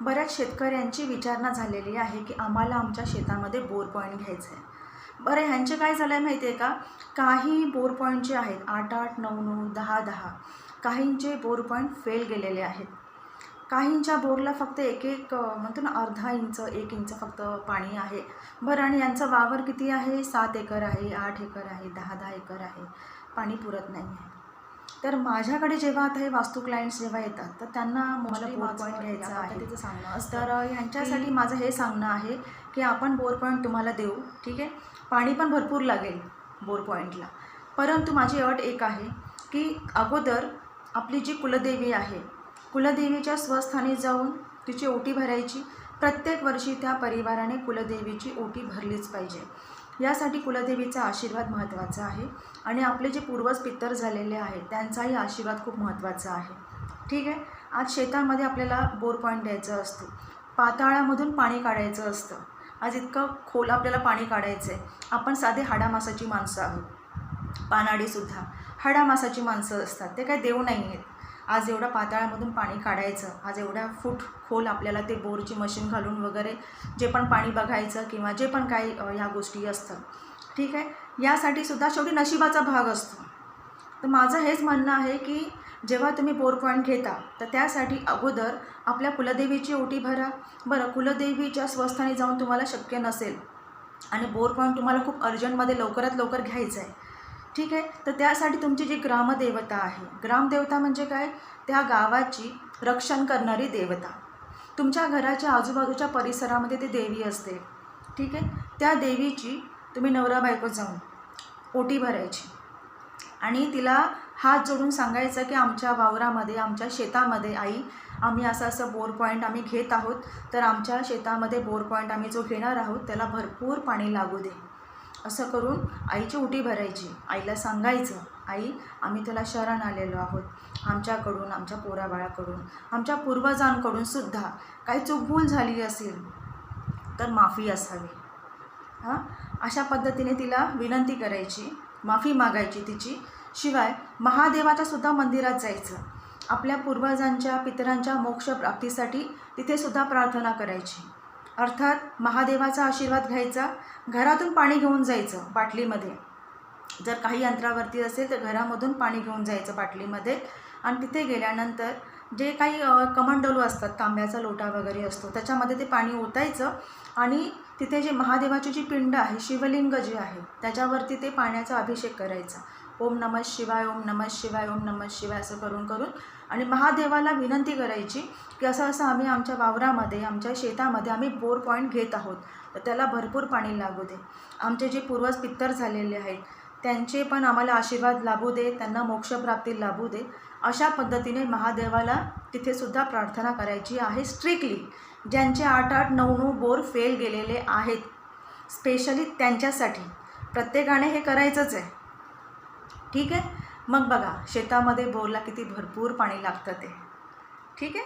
बऱ्याच शेतकऱ्यांची विचारणा झालेली आहे की आम्हाला आमच्या शेतामध्ये बोर पॉईंट घ्यायचं आहे बरं ह्यांचे काय झालं आहे माहिती आहे का? काही बोर पॉईंट जे आहेत आठ आठ नऊ नऊ दहा दहा काहींचे बोर पॉईंट फेल गेलेले आहेत. काहींच्या बोरला फक्त एक एक म्हणतो ना अर्धा इंच एक इंच फक्त पाणी आहे. बरं आणि यांचा वावर किती आहे? सात एकर आहे आठ एकर आहे दहा दहा एकर आहे. पाणी पुरत नाही आहे तर माझ्याकडे जेव्हा आता हे वास्तू क्लायंट्स जेव्हा येतात तर त्यांना मला बोर पॉईंट घ्यायचा आहे. तिचं सांगणं तर ह्यांच्यासाठी माझं हे सांगणं आहे की आपण बोर पॉईंट तुम्हाला देऊ ठीक आहे? पाणी पण भरपूर लागेल बोर पॉईंटला परंतु माझी अट एक आहे की अगोदर आपली जी कुलदेवी आहे कुलदेवीच्या स्वस्थानी जाऊन तिची ओटी भरायची. प्रत्येक वर्षी त्या परिवाराने कुलदेवीची ओटी भरलीच पाहिजे. यासाठी कुलदेवीचा आशीर्वाद महत्त्वाचा आहे आणि आपले जे पूर्वज पित्तर झालेले आहेत त्यांचाही आशीर्वाद खूप महत्त्वाचा आहे. ठीक आहे? आज शेतामध्ये आपल्याला बोर पॉईंट द्यायचं असतो. पाताळामधून पाणी काढायचं असतं. आज इतकं खोल आपल्याला पाणी काढायचं आहे आपण साधे हाडामासाची माणसं आहोत. पानाडीसुद्धा हाडामासाची माणसं असतात. ते काय देव नाही आहेत आज एवढ्या पाताळामधून पाणी काढायचं आज एवढ्या फूट खोल आपल्याला ते बोरची मशीन घालून वगैरे जे पण पाणी बघायचं किंवा जे पण काही ह्या गोष्टी असतात. ठीक आहे? यासाठी सुद्धा शेवटी नशिबाचा भाग असतो. तर माझं हेच म्हणणं आहे की जेव्हा तुम्ही बोर पॉईंट घेता तर त्यासाठी अगोदर आपल्या कुलदेवीची ओटी भरा. बरं कुलदेवीच्या स्वस्थानी जाऊन तुम्हाला शक्य नसेल. आणि बोर पॉईंट तुम्हाला खूप अर्जंटमध्ये लवकरात लवकर घ्यायचं आहे ठीक आहे? तर त्यासाठी तुमची जी ग्रामदेवता आहे ग्रामदेवता म्हणजे काय? त्या गावाची रक्षण करणारी देवता. तुमच्या घराच्या आजूबाजूच्या परिसरामध्ये ती देवी असते. ठीक आहे? त्या देवीची तुम्ही नवरा बायको जाऊन ओटी भरायची. आणि तिला हात जोडून सांगायचं की आमच्या वावरामध्ये आमच्या शेतामध्ये आई आम्ही असं असं बोर पॉईंट आम्ही घेत आहोत. तर आमच्या शेतामध्ये बोर पॉईंट आम्ही जो घेणार आहोत त्याला भरपूर पाणी लागू दे. असं करून आईची उटी भरायची. आईला सांगायचं आई आम्ही तुला शरण आलेलो आहोत. आमच्याकडून आमच्या पोराबाळाकडून आमच्या पूर्वजांकडून सुद्धा काही चूकभूल झाली असेल तर माफी असावी. हां? अशा पद्धतीने तिला विनंती करायची माफी मागायची तिची. शिवाय महादेवाच्या सुद्धा मंदिरात जायचं. आपल्या पूर्वजांच्या पितरांच्या मोक्षप्राप्तीसाठी तिथेसुद्धा प्रार्थना करायची. अर्थात महादेवाचा आशीर्वाद घ्यायचा घरातून पाणी घेऊन जायचं बाटलीमध्ये. जर काही अंतरावरती असेल तर घरामधून पाणी घेऊन जायचं बाटलीमध्ये. आणि तिथे गेल्यानंतर जे काही कमंडलू असतात तांब्याचा लोटा वगैरे असतो त्याच्यामध्ये ते पाणी ओतायचं. आणि तिथे जे महादेवाची जी पिंड आहे शिवलिंग जे आहे त्याच्यावरती ते पाण्याचा अभिषेक करायचा. ओम नमः शिवाय ओम नमः शिवाय ओम नमः शिवाय असं करून करून आणि महादेवाला विनंती करायची की असं असं आम्ही आमच्या वावरामध्ये आमच्या शेतामध्ये आम्ही बोर पॉईंट घेत आहोत. तर त्याला भरपूर पाणी लागू दे. आमचे जे पूर्वज पित्तर झालेले आहेत त्यांचे पण आम्हाला आशीर्वाद लाभू दे त्यांना मोक्षप्राप्ती लाभू दे. अशा पद्धतीने महादेवाला तिथेसुद्धा प्रार्थना करायची आहे स्ट्रिक्टली ज्यांचे आठ आठ नऊ नऊ बोर फेल गेलेले आहेत स्पेशली त्यांच्यासाठी. प्रत्येकाने हे करायचंच आहे. ठीक आहे? मग बघा शेतामध्ये बोरला किती भरपूर पाणी लागतं ते. ठीक आहे?